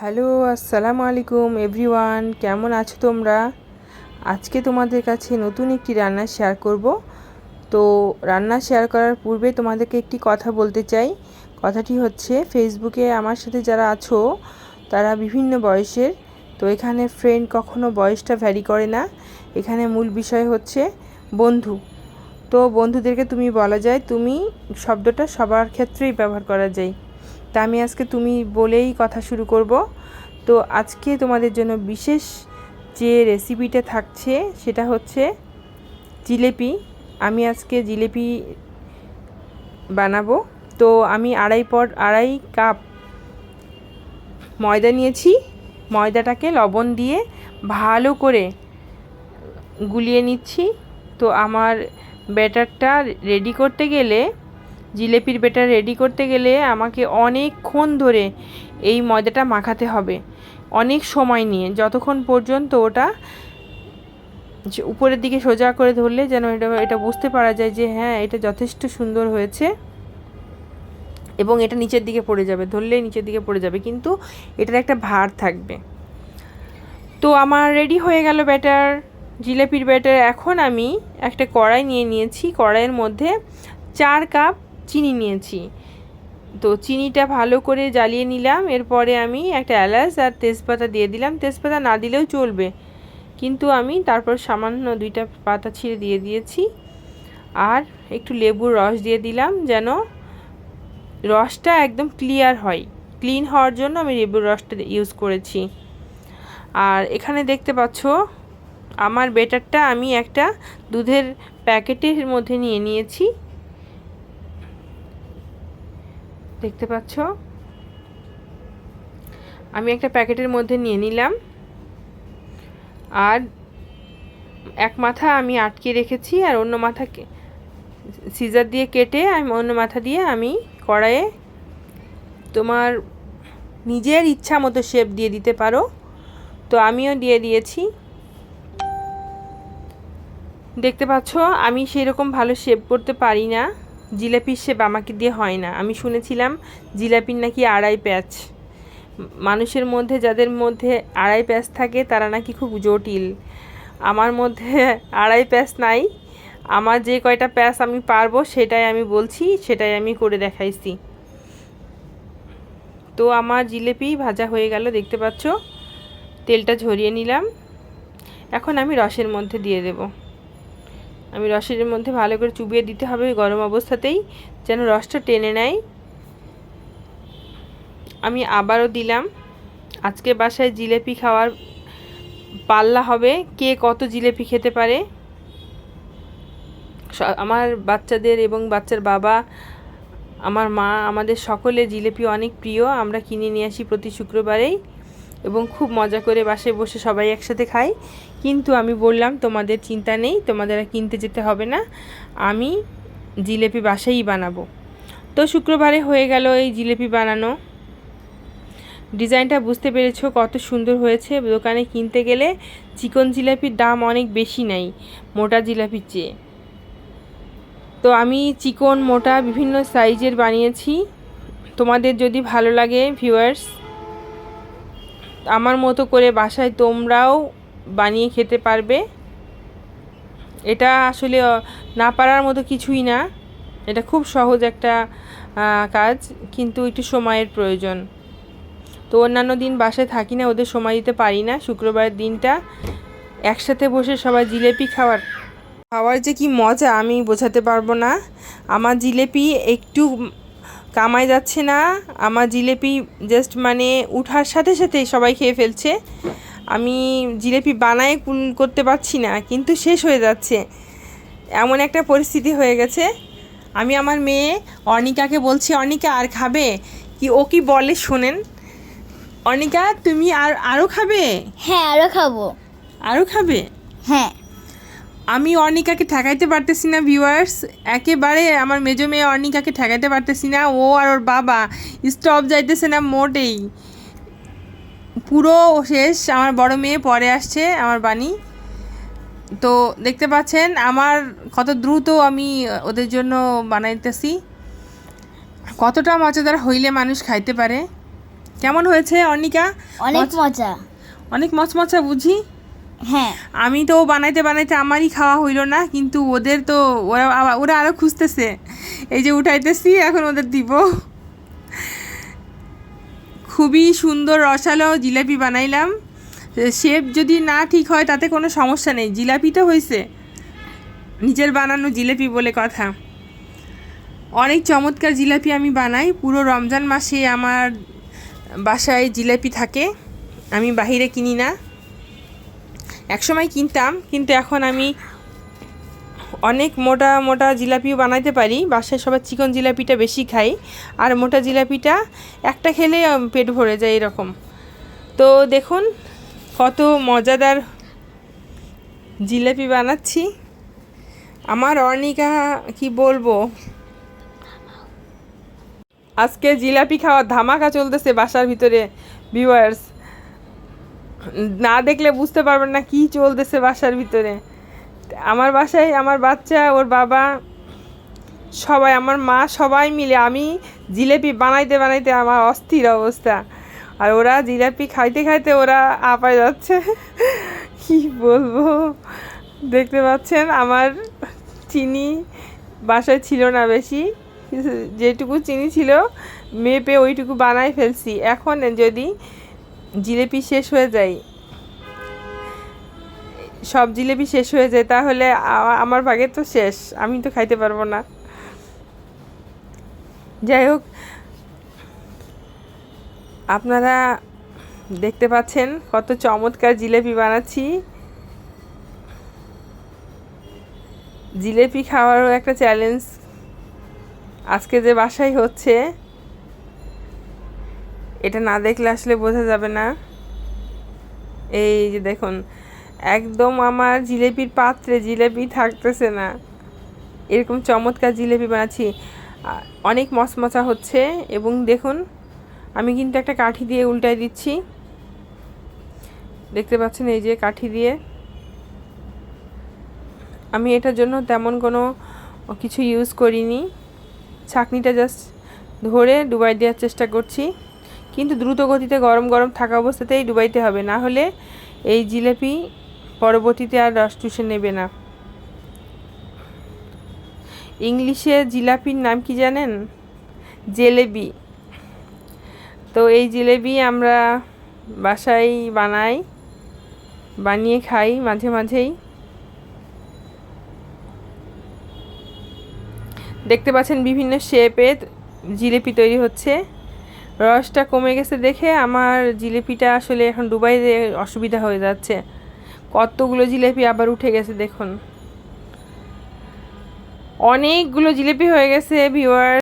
Hello, আসসালামু আলাইকুম everyone, কেমন আছো তোমরা? আজকে তোমাদের কাছে নতুন একটি রান্না শেয়ার করব। তো রান্না শেয়ার করার পূর্বে তোমাদেরকে একটি কথা বলতে চাই। কথাটি হচ্ছে ফেসবুকে আমার সাথে যারা আছো, তারা বিভিন্ন বয়সের, তো এখানে ফ্রেন্ড কখনো বয়সটা ভ্যারি করে না। এখানে মূল বিষয় হচ্ছে বন্ধু। তো বন্ধুদেরকে তুমি বলা যায়, তুমি শব্দটা সবার ক্ষেত্রেই ব্যবহার করা যায়। তা আমি আজকে তুমি বলেই কথা শুরু করব। তো আজকে তোমাদের জন্য বিশেষ যে রেসিপিটা থাকছে, সেটা হচ্ছে জিলেপি। আমি আজকে জিলেপি বানাবো। তো আমি আড়াই পট, আড়াই কাপ ময়দা নিয়েছি। ময়দাটাকে লবণ দিয়ে ভালো করে গুলিয়ে নিচ্ছি। তো আমার ব্যাটারটা রেডি করতে গেলে জিলেপির ব্যাটার রেডি করতে গেলে আমাকে অনেকক্ষণ ধরে এই ময়দাটা মাখাতে হবে। অনেক সময় নিয়ে, যতক্ষণ পর্যন্ত ওটা উপরের দিকে সোজা করে ধরলে যেন এটা এটা বুঝতে পারা যায় যে হ্যাঁ এটা যথেষ্ট সুন্দর হয়েছে এবং এটা নিচের দিকে পড়ে যাবে ধরলেই নিচের দিকে পড়ে যাবে, কিন্তু এটার একটা ভার থাকবে। তো আমার রেডি হয়ে গেল ব্যাটার, জিলেপির ব্যাটার। এখন আমি একটা কড়াই নিয়ে নিয়েছি। কড়াইয়ের মধ্যে চার কাপ চিনি নিয়েছি। তো চিনিটা ভালো করে জ্বালিয়ে নিলাম, এরপরে আমি একটা এলাচ আর তেজপাতা দিয়ে দিলাম। তেজপাতা না দিলেও চলবে। কিন্তু আমি তারপর সামান্য দুইটা পাতা ছিঁড়ে দিয়ে দিয়েছি। আর একটু লেবুর রস দিয়ে দিলাম যেন রসটা একদম ক্লিয়ার হয়। ক্লিন হওয়ার জন্য আমি লেবুর রসটা ইউজ করেছি। আর এখানে দেখতে পাচ্ছ, আমার বেটারটা আমি একটা দুধের প্যাকেটের মধ্যে নিয়ে নিয়েছি। দেখতে পাচ্ছ? আমি একটা প্যাকেটের মধ্যে নিয়ে নিলাম। আর এক মাথা আমি আটকে রেখেছি আর অন্য মাথা সিজার দিয়ে কেটে আমি অন্য মাথা দিয়ে আমি কড়াইয়ে তোমার নিজের ইচ্ছা মতো শেপ দিয়ে দিতে পারো। তো আমিও দিয়ে দিয়েছি। দেখতে পাচ্ছ? আমি সেরকম ভালো শেপ করতে পারি না। জিলাপির শেপ আমাকে দিয়ে হয় না। আমি শুনেছিলাম জিলাপির নাকি আড়াই প্যাচ। মানুষের মধ্যে, যাদের মধ্যে আড়াই প্যাচ থাকে, তারা নাকি খুব জটিল। আমার মধ্যে আড়াই প্যাচ নাই। আমার যে কয়টা প্যাচ আমি পারব, সেটাই আমি বলছি, সেটাই আমি করে দেখাইছি। তো আমার জিলেপি ভাজা হয়ে গেল, দেখতে পাচ্ছ? তেলটা ঝরিয়ে নিলাম। এখন আমি রসের মধ্যে দিয়ে দেবো। আমি রসের মধ্যে ভালো করে চুবিয়ে দিতে হবে গরম অবস্থাতেই, যেন রসটা টেনে নেয়। আমি আবারও দিলাম। আজকে বাসায় জিলেপি খাওয়ার পাল্লা হবে। কে কত জিলেপি খেতে পারে? আমার বাচ্চাদের এবং বাচ্চার বাবা, আমার মা, আমাদের সকলে জিলেপি অনেক প্রিয়। আমরা কিনে নিয়ে আসি প্রতি শুক্রবারেই। এবং খুব মজা করে বাসায় বসে সবাই একসাথে খাই। কিন্তু আমি বললাম, তোমাদের চিন্তা নেই, তোমাদের কিনতে যেতে হবে না। আমি জিলেপি বাসায়ই বানাবো। তো শুক্রবারে হয়ে গেল এই জিলেপি বানানো। ডিজাইনটা বুঝতে পেরেছ কত সুন্দর হয়েছে। দোকানে কিনতে গেলে চিকন জিলাপির দাম অনেক বেশি নেই, মোটা জিলাপির চেয়ে। তো আমি চিকন, মোটা বিভিন্ন সাইজের বানিয়েছি। তোমাদের যদি ভালো লাগে, ভিউয়ার্স আমার মতো করে বাসায় তোমরাও বানিয়ে খেতে পারবে। এটা আসলে না পারার মতো কিছুই না। এটা খুব সহজ একটা কাজ, কিন্তু একটু সময়ের প্রয়োজন। তো অন্যান্য দিন বাসায় থাকি না, ওদের সময় দিতে পারি না। শুক্রবারের দিনটা একসাথে বসে সবাই জিলেপি খাওয়ার খাওয়ার যে কি মজা, আমি বোঝাতে পারব না। আমার জিলেপি একটু কামাই যাচ্ছে না। আমার জিলেপি জাস্ট মানে উঠার সাথে সাথে সবাই খেয়ে ফেলছে। আমি জিলেপি বানায় করতে পারছি না কিন্তু শেষ হয়ে যাচ্ছে। এমন একটা পরিস্থিতি হয়ে গেছে। আমি আমার মেয়ে অনিকাকে বলছি অনিকা আর খাবে? কি ও কি বলে শোনেন। অনিকা তুমি আর আরও খাবে? হ্যাঁ আরও খাব। আরও খাবে? হ্যাঁ। আমি অর্ণিকাকে ঠেকাইতে পারতেছি না ভিউয়ার্স একেবারে আমার মেজো মেয়ে অর্ণিকাকে ঠেকাইতে পারতেছি না। ও আর ওর বাবা স্টপ যাইতেছে না মোটেই। পুরো শেষ। আমার বড় মেয়ে পরে আসছে আমার বাণী। তো দেখতে পাচ্ছেন আমার কত দ্রুত আমি ওদের জন্য বানাইতেছি। কতটা মজাদার হইলে মানুষ খাইতে পারে। কেমন হয়েছে অনিকা অনেক মজা। অনেক মচমচা বুঝি? হ্যাঁ। আমি তো বানাইতে বানাইতে আমারই খাওয়া হইল না, কিন্তু ওদের তো ওরা ওরা আরও খুঁজতেছে। এই যে উঠাইতেছি, এখন ওদের দিব। খুবই সুন্দর রসালো জিলাপি বানাইলাম। শেপ যদি না ঠিক হয়, তাতে কোনো সমস্যা নেই। জিলাপি তো হয়েছে নিজের বানানো জিলাপি বলে কথা। অনেক চমৎকার জিলাপি আমি বানাই। পুরো রমজান মাসে আমার বাসায় জিলাপি থাকে। আমি বাহিরে কিনি না। একসময় কিনতাম, কিন্তু এখন আমি অনেক মোটা মোটা জিলাপিও বানাইতে পারি। বাসায় সবার চিকন জিলাপিটা বেশি খাই। আর মোটা জিলাপিটা একটা খেলে পেট ভরে যায় এরকম। তো দেখুন কত মজাদার জিলাপি বানাচ্ছি। আমার অর্ণিকা কি বলব? আজকে জিলাপি খাওয়ার ধামাকা চলতেছে বাসার ভিতরে ভিউয়ার্স না দেখলে বুঝতে পারবেন না কি চলতেছে বাসার ভিতরে। আমার বাসায় আমার বাচ্চা, ওর বাবা, সবাই, আমার মা সবাই মিলে আমি জিলেপি বানাইতে বানাইতে আমার অস্থির অবস্থা। আর ওরা জিলাপি খাইতে খাইতে ওরা আপায় যাচ্ছে। কি বলব? দেখতে পাচ্ছেন, আমার চিনি বাসায় ছিল না বেশি। যেটুকু চিনি ছিল, মেপে ওইটুকু বানাই ফেলছি। এখন যদি জিলেপি শেষ হয়ে যায়। সব জিলেপি শেষ হয়ে যায়, তাহলে আমার ভাগে তো শেষ, আমি তো খাইতে পারব না। যাই হোক, আপনারা দেখতে পাচ্ছেন কত চমৎকার জিলেপি বানাচ্ছি। জিলেপি খাওয়ারও একটা চ্যালেঞ্জ আজকে যে বাসায় হচ্ছে। এটা না দেখলে আসলে বোঝা যাবে না। এই যে দেখুন, একদম আমার জিলেপির পাত্রে জিলেপি থাকতেছে না। এরকম চমৎকার জিলেপি বানাচ্ছি। অনেক মচমচা হচ্ছে এবং দেখুন, আমি কিন্তু একটা কাঠি দিয়ে উল্টাই দিচ্ছি। দেখতে পাচ্ছেন এই যে কাঠি দিয়ে। আমি এটার জন্য তেমন কোনো কিছু ইউজ করিনি। ছাকনিটা জাস্ট ধরে ডুবাই দেওয়ার চেষ্টা করছি। কিন্তু দ্রুত গতিতে গরম গরম থাকা অবস্থাতেই ডুবাইতে হবে। না হলে এই জিলেপি পরবর্তীতে আর রস চুষে নেবে না। ইংলিশে জিলাপির নাম কি জানেন? জেলেবি। তো এই জিলেবি আমরা বাসায় বানাই, বানিয়ে খাই মাঝে মাঝেই। দেখতে পাচ্ছেন বিভিন্ন শেপে জিলিপি তৈরি হচ্ছে। রসটা কমে গেছে দেখে আমার জিলিপিটা আসলে এখন দুবাইতে অসুবিধা হয়ে যাচ্ছে। কতগুলো জিলেপি আবার উঠে গেছে দেখুন। অনেকগুলো জিলিপি হয়ে গেছে ভিউয়ার